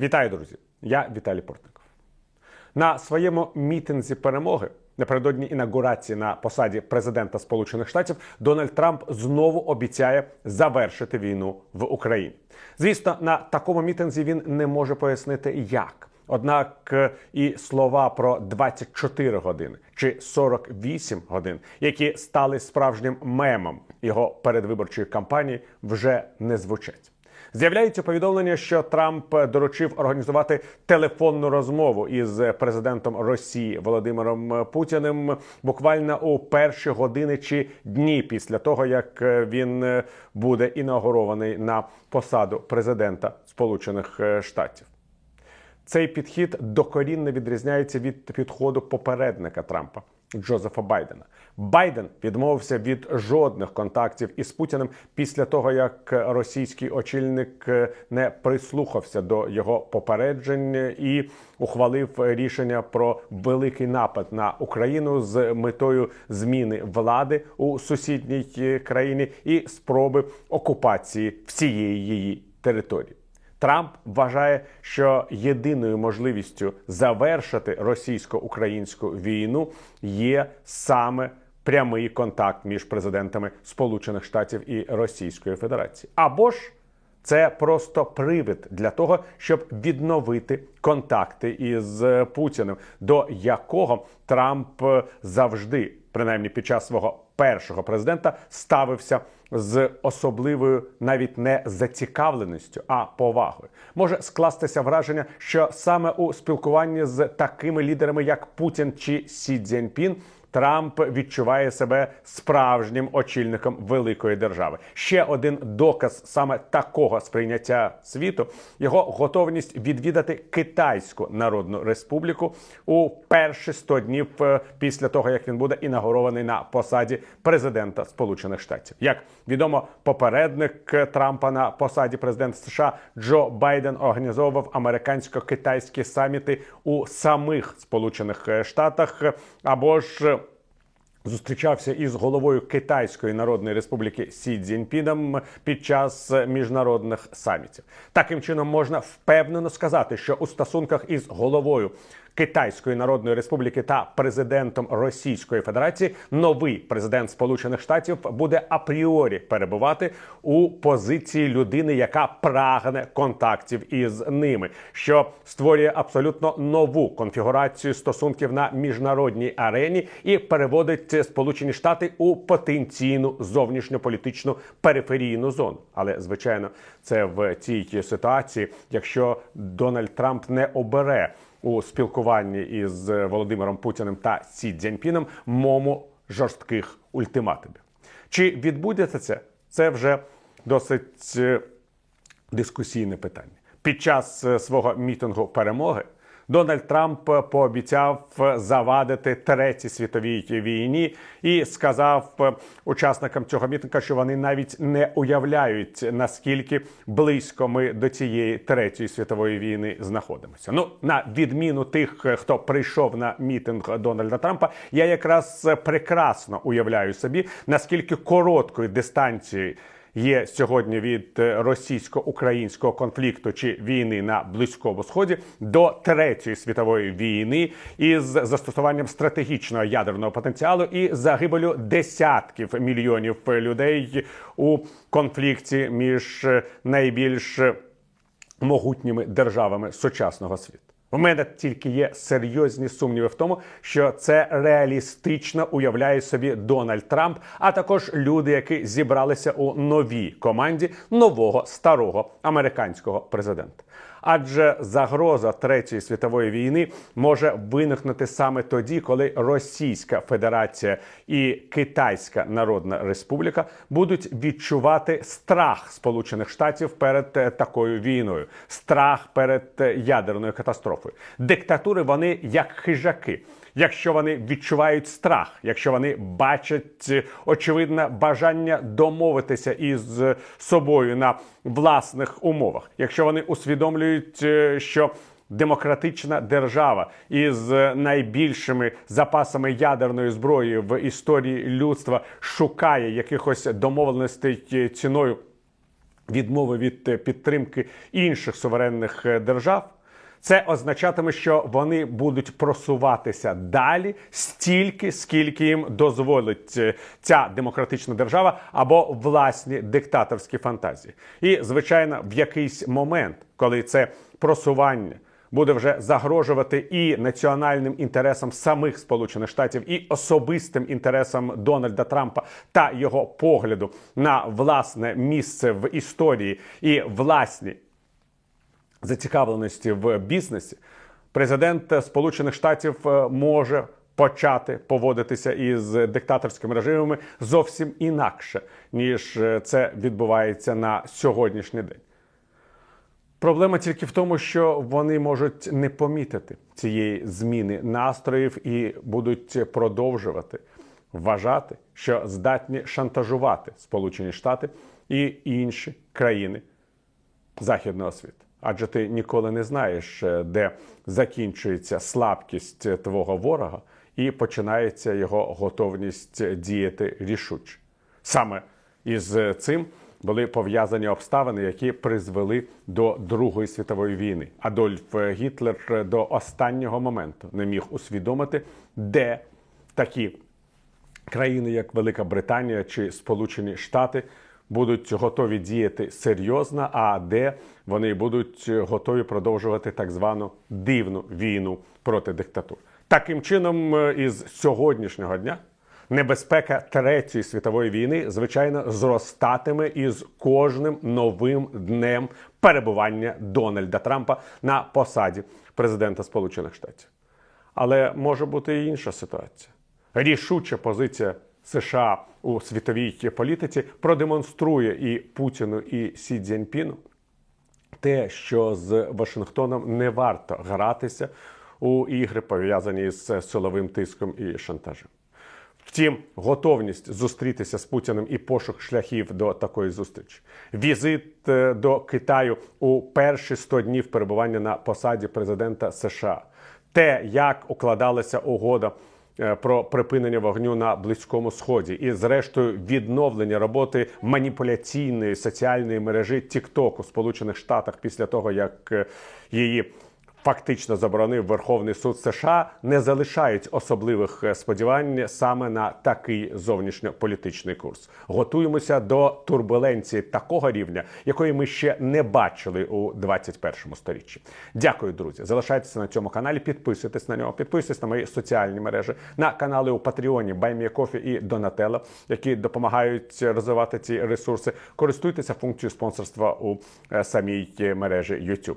Вітаю, друзі! Я Віталій Портников. На своєму мітинзі перемоги напередодні інаугурації на посаді президента Сполучених Штатів Дональд Трамп знову обіцяє завершити війну в Україні. Звісно, на такому мітинзі він не може пояснити, як. Однак е, і слова про 24 години чи 48 годин, які стали справжнім мемом його передвиборчої кампанії, вже не звучать. З'являється повідомлення, що Трамп доручив організувати телефонну розмову із президентом Росії Володимиром Путіним буквально у перші години чи дні після того, як він буде інаугурований на посаду президента Сполучених Штатів. Цей підхід докорінно відрізняється від підходу попередника Трампа Джозефа Байдена. Байден відмовився від жодних контактів із Путіним після того, як російський очільник не прислухався до його попереджень і ухвалив рішення про великий напад на Україну з метою зміни влади у сусідній країні і спроби окупації всієї її території. Трамп вважає, що єдиною можливістю завершити російсько-українську війну є саме прямий контакт між президентами Сполучених Штатів і Російської Федерації. Або ж це просто привід для того, щоб відновити контакти із Путіним, до якого Трамп завжди, принаймні під час свого першого президента, ставився з особливою навіть не зацікавленістю, а повагою. Може скластися враження, що саме у спілкуванні з такими лідерами, як Путін чи Сі Цзіньпін, Трамп відчуває себе справжнім очільником великої держави. Ще один доказ саме такого сприйняття світу його готовність відвідати Китайську Народну Республіку у перші 100 днів е, після того, як він буде інаугурований на посаді президента Сполучених Штатів. Як відомо, попередник Трампа на посаді президента США Джо Байден організовував американсько-китайські саміти у самих Сполучених Штатах або ж Зустрічався із головою Китайської Народної Республіки Сі Цзіньпіном під час міжнародних самітів. Таким чином можна впевнено сказати, що у стосунках із головою Китайської Народної Республіки та президентом Російської Федерації новий президент Сполучених Штатів буде апріорі перебувати у позиції людини, яка прагне контактів із ними, що створює абсолютно нову конфігурацію стосунків на міжнародній арені і переводить Сполучені Штати у потенційну зовнішньополітичну периферійну зону. Але звичайно, це в цій ситуації, якщо Дональд Трамп не обере у спілкуванні із Володимиром Путіним та Сі Цзіньпіном мому жорстких ультиматумів. Чи відбудеться це? Це вже досить е, дискусійне питання. Під час е, свого мітингу перемоги Дональд Трамп пообіцяв завадити третій світовій війні і сказав учасникам цього мітинга, що вони навіть не уявляють наскільки близько ми до цієї третьої світової війни знаходимося. Ну на відміну тих, хто прийшов на мітинг Дональда Трампа, я якраз прекрасно уявляю собі наскільки короткої дистанції є сьогодні від російсько-українського конфлікту чи війни на близькому сході до третьої світової війни із застосуванням стратегічного ядерного потенціалу і загибелю десятків мільйонів людей у конфлікті між найбільш могутніми державами сучасного світу. У мене тільки є серйозні сумніви в тому, що це реалістично уявляє собі Дональд Трамп, а також люди, які зібралися у новій команді нового старого американського президента. Адже загроза третьої світової війни може виникнути саме тоді, коли Російська Федерація і Китайська Народна Республіка будуть відчувати страх Сполучених Штатів перед такою війною, страх перед ядерною катастрофою. Диктатури вони як хижаки. Якщо вони відчувають страх, якщо вони бачать очевидне бажання домовитися із собою на власних умовах, якщо вони усвідомлюють, що демократична держава із найбільшими запасами ядерної зброї в історії людства шукає якихось домовленостей ціною відмови від е, підтримки інших суверенних е, держав, це означатиме, що вони будуть просуватися далі стільки, скільки їм дозволить е, ця демократична держава або власні диктаторські фантазії. І, звичайно, в якийсь момент, коли це просування буде вже загрожувати і національним інтересам самих Сполучених Штатів, і особистим інтересам Дональда Трампа та його погляду на власне місце в історії і власні зацікавленості в бізнесі, президент Сполучених Штатів е, може почати поводитися із диктаторськими режимами зовсім інакше, ніж е, це відбувається на сьогоднішній день. Проблема тільки в тому, що вони можуть не помітити цієї зміни настроїв і будуть продовжувати вважати, що здатні шантажувати Сполучені Штати і інші країни західного світу. Адже ти ніколи не знаєш, е, де закінчується слабкість твого ворога і починається його готовність діяти рішуче. Саме із цим були пов'язані обставини, які призвели до Другої світової війни. Адольф Гітлер до останнього моменту не міг усвідомити, де такі країни, як Велика Британія чи Сполучені Штати, будуть готові діяти серйозно, а де вони будуть готові продовжувати так звану дивну війну проти диктатур. Таким чином, е, із сьогоднішнього дня небезпека третьої світової війни, звичайно, зростатиме із кожним новим днем перебування Дональда Трампа на посаді президента Сполучених Штатів. Але може бути і інша ситуація. Рішуча позиція США у світовій політиці продемонструє і Путіну, і Сі Цзіньпіну те, що з Вашингтоном не варто гратися у ігри, пов'язані з силовим тиском і шантажем. Втім, готовність зустрітися з Путіним і пошук шляхів до такої зустрічі, візит е, до Китаю у перші 100 днів перебування на посаді президента США, те, як укладалася угода про припинення вогню на близькому сході, і, зрештою, відновлення роботи маніпуляційної соціальної мережі TikTok у Сполучених Штатах після того, як е, її фактично заборонив Верховний суд США, не залишають особливих е, сподівань саме на такий зовнішньополітичний курс. Готуємося до турбуленції такого рівня, якої ми ще не бачили у 21 сторіччі. Дякую, друзі. Залишайтеся на цьому каналі, підписуйтесь на нього, підписуйтесь на мої соціальні мережі, на канали у Патреоні, Баймієкофі і Донателло, які допомагають розвивати ці ресурси. Користуйтеся функцією спонсорства у е, самій мережі YouTube.